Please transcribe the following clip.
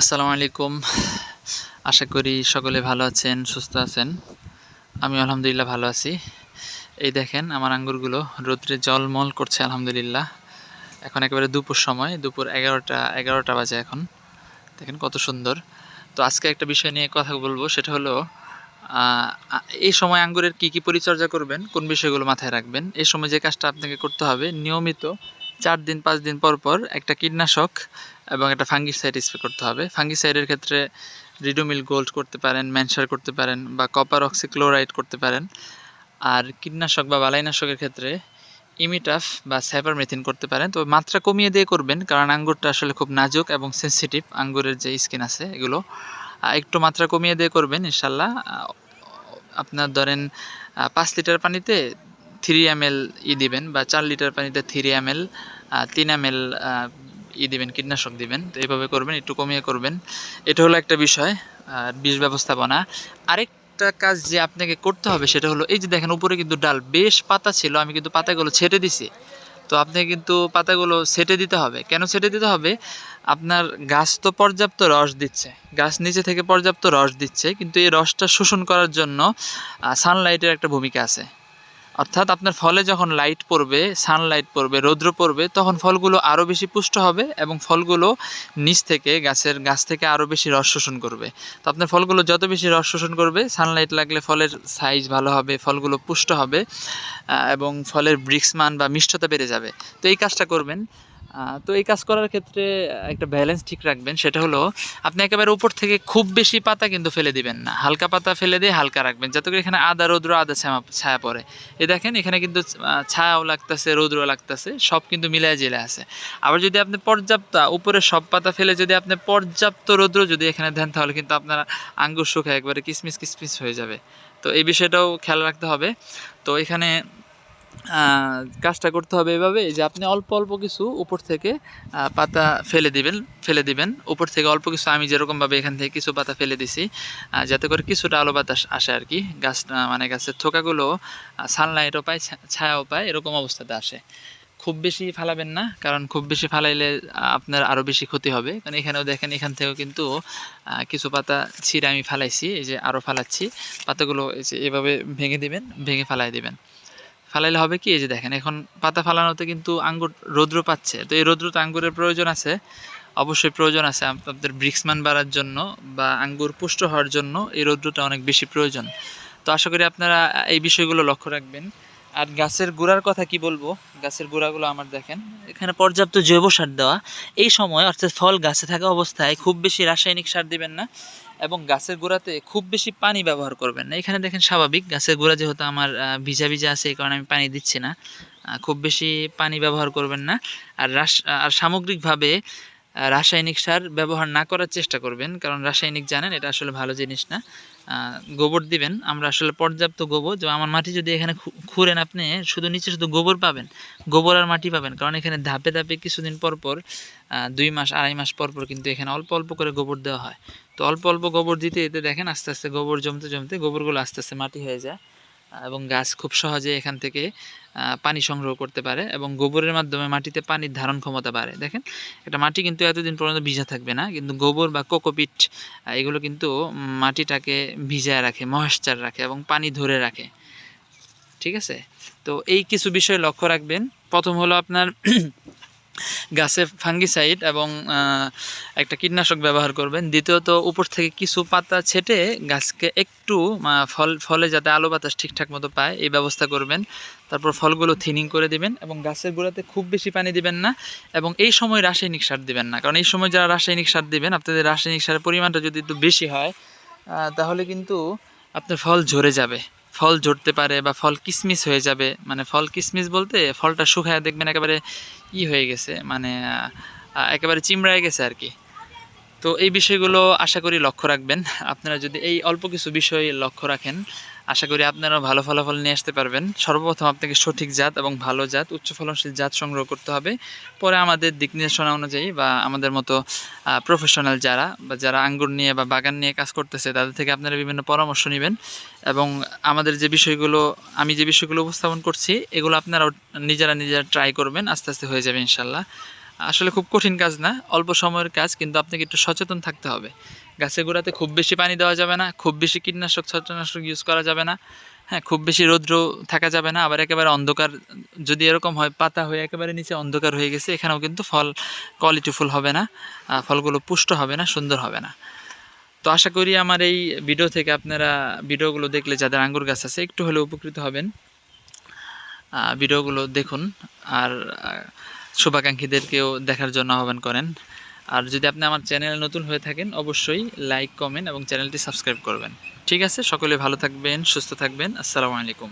আসসালামু আলাইকুম। আশা করি সকলে ভালো আছেন, সুস্থ আছেন। আমি আলহামদুলিল্লাহ ভালো আছি। এই দেখেন আমার আঙ্গুরগুলো রৌদ্রে জলমল করছে, আলহামদুলিল্লাহ। এখন একেবারে দুপুর সময়, দুপুর এগারোটা এগারোটা বাজে এখন। দেখেন কত সুন্দর। তো আজকে একটা বিষয় নিয়ে কথা বলব, সেটা হলো এই সময় আঙ্গুরের কি কি পরিচর্যা করবেন, কোন বিষয়গুলো মাথায় রাখবেন, এই সময় যে কাজটা আপনাকে করতে হবে, নিয়মিত চার দিন, পাঁচ দিন পর পর একটা কীটনাশক এবং একটা ফাঙ্গিসাইড স্প্রে করতে হবে। ফাঙ্গিসাইডের ক্ষেত্রে রিডোমিল গোল্ড করতে পারেন, ম্যানসার করতে পারেন বা কপার অক্সিক্লোরাইড করতে পারেন। আর কীটনাশক বা বালাইনাশকের ক্ষেত্রে ইমিটাফ বা সাইবার মেথিন করতে পারেন। তো মাত্রা কমিয়ে দিয়ে করবেন, কারণ আঙ্গুরটা আসলে খুব নাজুক এবং সেনসিটিভ আঙ্গুরের যে স্কিন আছে এগুলো। একটু মাত্রা কমিয়ে দিয়ে করবেন ইনশাল্লাহ। আপনার ধরেন পাঁচ লিটার পানিতে থ্রি এম ই দিবেন বা চার লিটার পানিতে থ্রি এম এল তিন এম এল ই দিবেন, কীটনাশক দিবেন। তো এইভাবে করবেন, একটু কমিয়ে করবেন। এটা হলো একটা বিষয়, আর বীজ ব্যবস্থাপনা। আরেকটা কাজ যে আপনাকে করতে হবে সেটা হলো, এই যে দেখেন উপরে কিন্তু ডাল, বেশ পাতা ছিল, আমি কিন্তু পাতাগুলো ছেটে দিছি। তো আপনি কিন্তু পাতাগুলো সেটে দিতে হবে। কেন সেটে দিতে হবে? আপনার গাছ তো পর্যাপ্ত রস দিচ্ছে, গাছ নিচে থেকে পর্যাপ্ত রস দিচ্ছে, কিন্তু এই রসটা শোষণ করার জন্য সানলাইটের একটা ভূমিকা আছে। অর্থাৎ আপনার ফলে যখন লাইট পড়বে সানলাইট পড়বে, রৌদ্র পড়বে, তখন ফলগুলো আরও বেশি পুষ্ট হবে এবং ফলগুলো নিচ থেকে গাছের, গাছ থেকে আরও বেশি রস শোষণ করবে। তো আপনার ফলগুলো যত বেশি রস শোষণ করবে সানলাইট লাগলে ফলের সাইজ ভালো হবে, ফলগুলো পুষ্ট হবে এবং ফলের ব্রিক্স মান বা মিষ্টতা বেড়ে যাবে। তো এই কাজটা করবেন। তো এই কাজ করার ক্ষেত্রে একটা ব্যালেন্স ঠিক রাখবেন, সেটা হলো আপনি একেবারে উপর থেকে খুব বেশি পাতা কিন্তু ফেলে দিবেন না। হালকা পাতা ফেলে দিয়ে হালকা রাখবেন, যাতে করে এখানে আদা, রৌদ্র, আদা ছায়া ছায়া পড়ে। এ দেখেন, এখানে কিন্তু ছায়াও লাগতেছে রৌদ্র লাগতেছে, সব কিন্তু মিলায় জেলে আছে। আবার যদি আপনি পর্যাপ্ত উপরে সব পাতা ফেলে যদি আপনি পর্যাপ্ত রৌদ্র যদি এখানে দেন, তাহলে কিন্তু আপনার আঙ্গুর শুকায়, একবারে কিসমিস কিসমিস হয়ে যাবে। তো এই বিষয়টাও খেয়াল রাখতে হবে। তো এখানে কাজটা করতে হবে এভাবে যে আপনি অল্প অল্প কিছু উপর থেকে পাতা ফেলে দিবেন ফেলে দিবেন। উপর থেকে অল্প কিছু আমি যেরকমভাবে এখান থেকে কিছু পাতা ফেলে দিছি যাতে করে কিছুটা আলো বাতাস আসে আর কি। গাছ মানে গাছের থোকাগুলো সানলাইটও পায় ছায়াও পায়, এরকম অবস্থাতে আসে। খুব বেশি ফালাবেন না, কারণ খুব বেশি ফালাইলে আপনার আরও বেশি ক্ষতি হবে। কারণ এখানেও দেখেন, এখান থেকেও কিন্তু কিছু পাতা ছিঁড়ে আমি ফালাইছি, এই যে আরও ফালাচ্ছি। পাতাগুলো এই যে এভাবে ভেঙে দিবেন, ভেঙে ফালাই দিবেন। ফালাইলে হবে কি? এই যে দেখেন, এখন পাতা ফালানোতে কিন্তু আঙ্গুর রৌদ্র পাচ্ছে। তো এই রৌদ্র তো আঙ্গুরের প্রয়োজন আছে। অবশ্যই প্রয়োজন আছে আপনাদের ব্রিক্সমান বাড়ার জন্য বা আঙ্গুর পুষ্ট হওয়ার জন্য এই রৌদ্রটা অনেক বেশি প্রয়োজন। তো আশা করি আপনারা এই বিষয়গুলো লক্ষ্য রাখবেন। আর গাছের গোড়ার কথা কি বলব? গাছের গোড়াগুলো আমার দেখেন, এখানে পর্যাপ্ত জৈব সার দেওয়া। এই সময় অর্থাৎ ফল গাছে থাকা অবস্থায় খুব বেশি রাসায়নিক সার দিবেন না। এবং গাছের গোড়াতে খুব বেশি পানি ব্যবহার করবেন না। এখানে দেখেন স্বাভাবিক, গাছের গোড়া যেহেতু আমার ভিজা ভিজা আছে, এই কারণে আমি পানি দিচ্ছি না। খুব বেশি পানি ব্যবহার করবেন না। আর রাস, আর সামগ্রিকভাবে রাসায়নিক সার ব্যবহার না করার চেষ্টা করবেন, কারণ রাসায়নিক জানেন এটা আসলে ভালো জিনিস না। গোবর দিবেন, আমরা আসলে পর্যাপ্ত গোবর, যে আমার মাটি যদি এখানে খুঁড়েন আপনি, শুধু নিচে শুধু গোবর পাবেন, গোবর আর মাটি পাবেন, কারণ এখানে ধাপে ধাপে কিছুদিন পর পর দুই মাস, আড়াই মাস পর পর কিন্তু এখানে অল্প অল্প করে গোবর দেওয়া হয়। তো অল্প অল্প গোবর দিতে দিতে দেখেন আস্তে আস্তে গোবর জমতে জমতে গোবরগুলো আস্তে আস্তে মাটি হয়ে যায়। এবং গাছ খুব সহজে এখান থেকে পানি সংগ্রহ করতে পারে এবং গোবরের মাধ্যমে মাটিতে পানির ধারণ ক্ষমতা বাড়ে। দেখেন, এটা মাটি কিন্তু এতদিন পর্যন্ত ভিজা থাকবে না, কিন্তু গোবর বা কোকোপিট এগুলো কিন্তু মাটিটাকে ভিজায় রাখে, ময়েশ্চার রাখে এবং পানি ধরে রাখে। ঠিক আছে? তো এই কিছু বিষয় লক্ষ্য রাখবেন। প্রথম হলো আপনার গাছে ফাঙ্গিসাইড এবং একটা কীটনাশক ব্যবহার করবেন। দ্বিতীয়ত, উপর থেকে কিছু পাতা ছেটে গাছকে একটু ফল, ফলে যাতে আলো বাতাস ঠিকঠাক মতো পায়, এই ব্যবস্থা করবেন। তারপর ফলগুলো থিনিং করে দিবেন এবং গাছের গোড়াতে খুব বেশি পানি দিবেন না এবং এই সময় রাসায়নিক সার দিবেন না। কারণ এই সময় যারা রাসায়নিক সার দিবেন, আপনাদের রাসায়নিক সারের পরিমাণটা যদি একটু বেশি হয় তাহলে কিন্তু আপনার ফল ঝরে যাবে। ফল ঝরতে পারে বা ফল কিসমিস হয়ে যাবে মানে ফল কিসমিস বলতে ফলটা শুকায় দেখবেন একেবারে ই হয়ে গেছে মানে একেবারে চিমড়ায় গেছে আর কি। তো এই বিষয়গুলো আশা করি লক্ষ্য রাখবেন। আপনারা যদি এই অল্প কিছু বিষয় লক্ষ্য রাখেন, আশা করি আপনারাও ভালো ফলাফল নিয়ে আসতে পারবেন। সর্বপ্রথম আপনাকে সঠিক জাত এবং ভালো জাত, উচ্চ ফলনশীল জাত সংগ্রহ করতে হবে। পরে আমাদের দিক নির্দেশনা অনুযায়ী বা আমাদের মতো প্রফেশনাল যারা বা যারা আঙ্গুর নিয়ে বা বাগান নিয়ে কাজ করতেছে, তাদের থেকে আপনারা বিভিন্ন পরামর্শ নেবেন এবং আমাদের যে বিষয়গুলো, আমি যে বিষয়গুলো উপস্থাপন করছি, এগুলো আপনারাও নিজেরা নিজেরা ট্রাই করবেন, আস্তে আস্তে হয়ে যাবে ইনশাল্লাহ। আসলে খুব কঠিন কাজ না, অল্প সময়ের কাজ, কিন্তু আপনাকে একটু সচেতন থাকতে হবে। গাছের গোড়াতে খুব বেশি পানি দেওয়া যাবে না, খুব বেশি কীটনাশক ছত্রনাশক ইউজ করা যাবে না। হ্যাঁ খুব বেশি রৌদ্র থাকা যাবে না, আবার একেবারে অন্ধকার, যদি এরকম হয়, পাতা হয়ে একেবারে নিচে অন্ধকার হয়ে গেছে, এখানেও কিন্তু ফল কোয়ালিটি ফুল হবে না ফলগুলো পুষ্ট হবে না, সুন্দর হবে না। তো আশা করি আমার এই ভিডিও থেকে আপনারা ভিডিওগুলো দেখলে, যাদের আঙ্গুর গাছ আছে, একটু হলেও উপকৃত হবেন। ভিডিওগুলো দেখুন, আর শুভাকাঙ্ক্ষীদেরকেও দেখার জন্য আহ্বান করেন। আর যদি আপনি আমার চ্যানেল নতুন হয়ে থাকেন, অবশ্যই লাইক, কমেন্ট এবং চ্যানেলটি সাবস্ক্রাইব করবেন। ঠিক আছে, সকলে ভালো থাকবেন, সুস্থ থাকবেন। আসসালামু আলাইকুম।